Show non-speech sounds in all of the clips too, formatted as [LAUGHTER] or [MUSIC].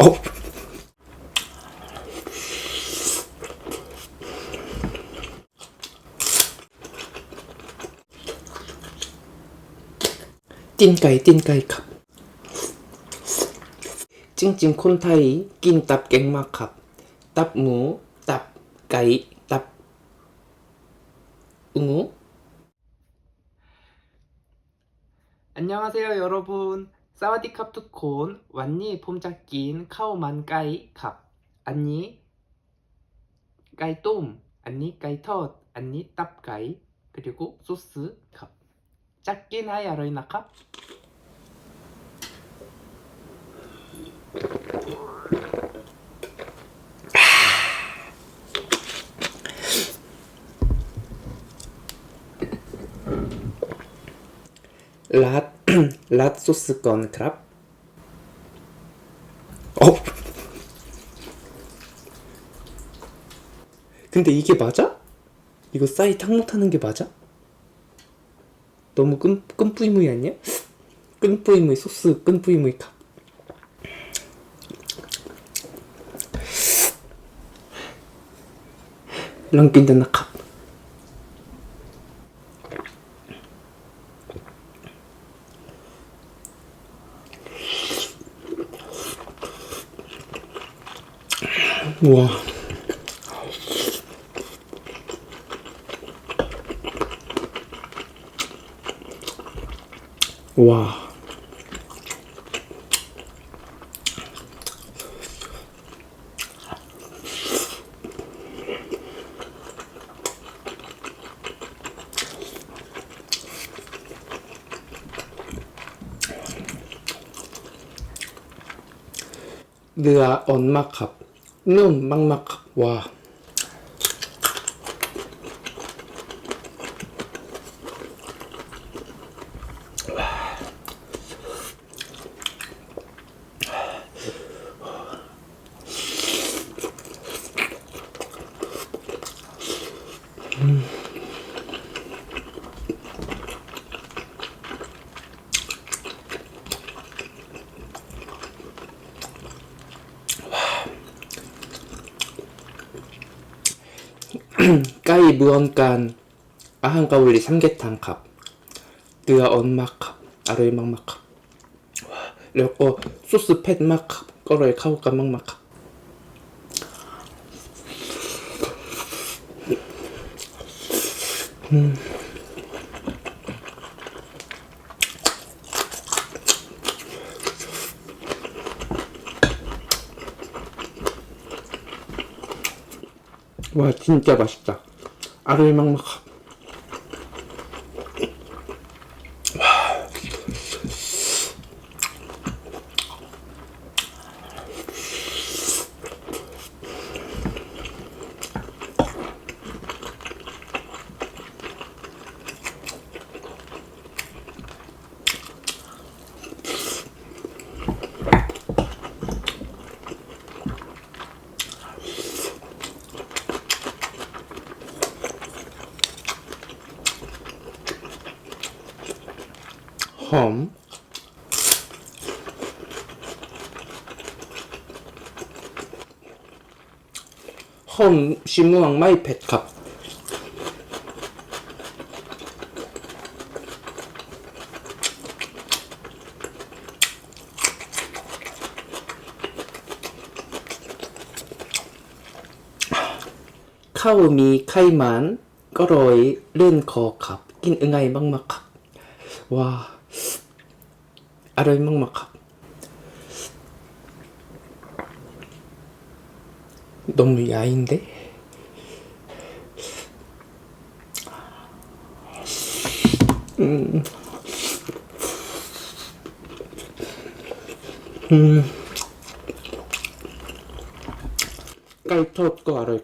어? 띵까이 띵까이 컵 찡찡 콘타이 낀답 깽마 컵 답무 답 까이 답 응우 안녕하세요 여러분 사와디캅 투콘 완니 폼잡긴 카오만 까이 캅 안니 까이 똠 안니 까이 텄 안니 탑 까이 그리고 소스 캅 작긴 하이 아로이나 캅 랏, 랏 소스 건 크랍? 어? 근데 이게 맞아? 이거 싸이 탕 못하는 게 맞아? 너무 끈, 끈뿌이무이 아니야? 끈뿌이무이 소스 끈뿌이무이 카 런낀드나 캅 우와. 와. 느아 언마캅 ng mga makwa. [CLEARS THROAT] 까이 무언간 아한가울리 삼계탕 컵 느아 언마캅 아로이 막막캅 와 그리고 소스 팻 마캅 꺼로이 카우까 막막캅 와 진짜 맛있다. 아로이 막막 ข้นชิมลังไม่เผ็ดครับ ข้าวมีไข่มันก็รอยเล่นคอขับ กินยังไงบ้างมาครับว้าอร่อยมากๆครับ 너무 야인데? 음. 음. 깔토 거 아로이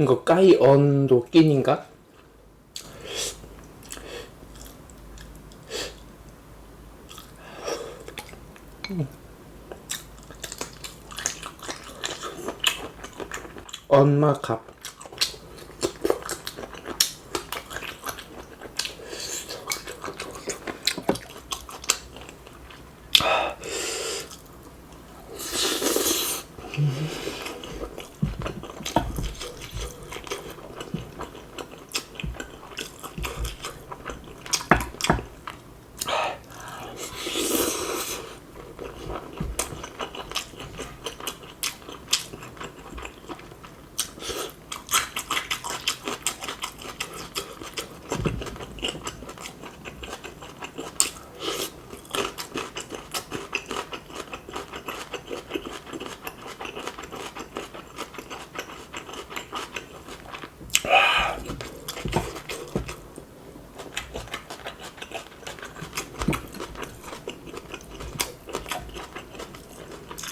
이거 까이 언도 끼인가? 엄마 갑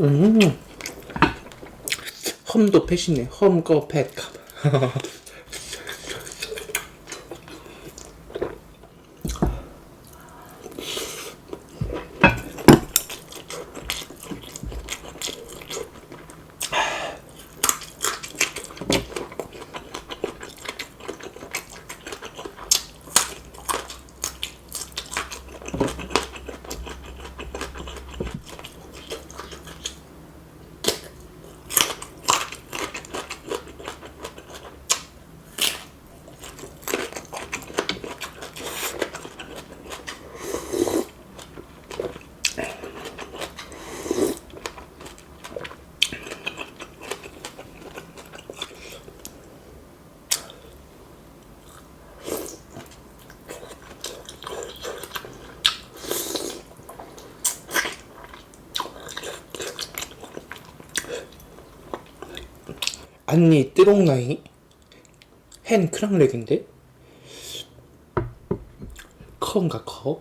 음. 험도 펫이네. 험거 펫 [LAUGHS] 갑. 아니 띠롱나이 헨 크랑렉인데 커인가 커?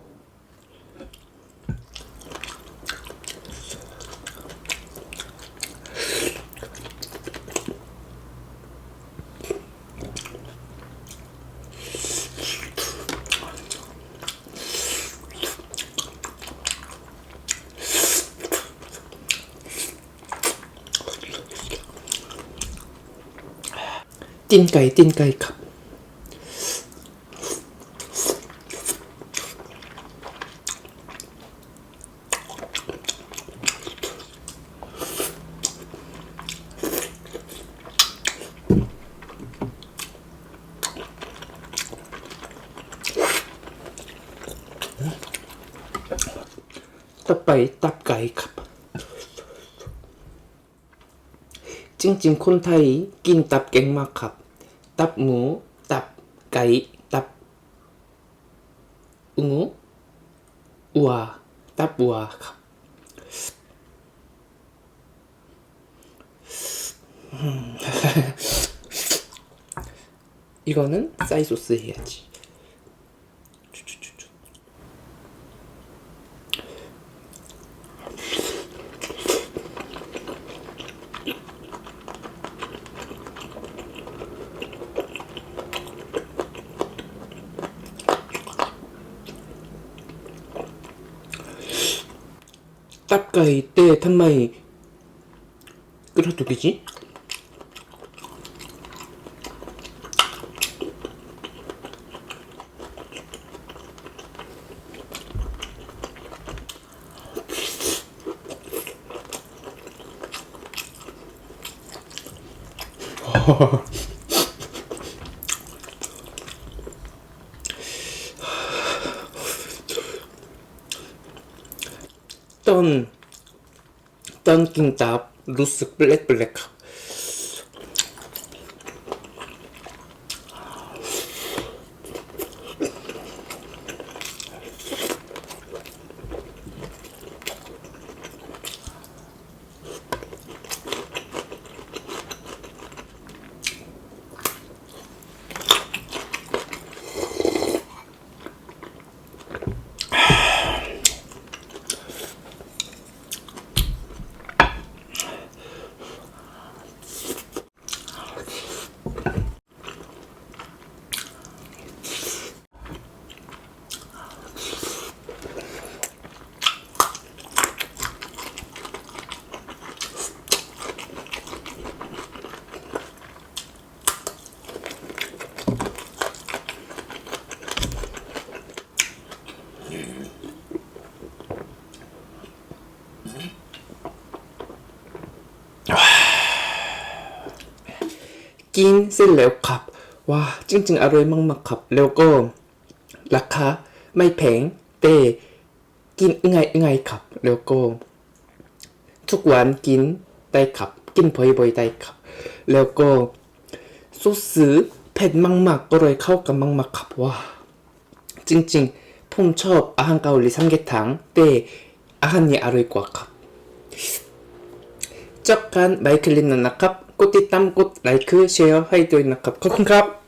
ตีนไก่ตีนไก่ครับ ตับไปตับไก่ครับ 찡찡 콘타이 낀답 깽마캅 답무 답 까이 답 응우 우아 답 우아 갑 음. [LAUGHS] 이거는 쌀 소스 해야지 딱가이 때 탄마이 끓여두기지? 떤 던킹답 루스 블랙 블랙 กินเสร็จแล้วครับ ว้าจริงๆอร่อยมากๆครับ แล้วก็ ราคาไม่แพงแต่กินง่ายง่ายครับ แล้วก็ ทุกวันกินได้ครับ กินบ่อยๆได้ครับ แล้วก็ซุปซื้เผ็ดมากๆก็เลยเข้ากันมากๆครับว้าจริงๆผมชอบอาหารเกาหลีสามเกตังแต่อาหารนี้อร่อยกว่าครับจากันไบคลินนะครับ กดติดตามกดไลค์แชร์ให้ด้วยนะครับ ขอบคุณครับ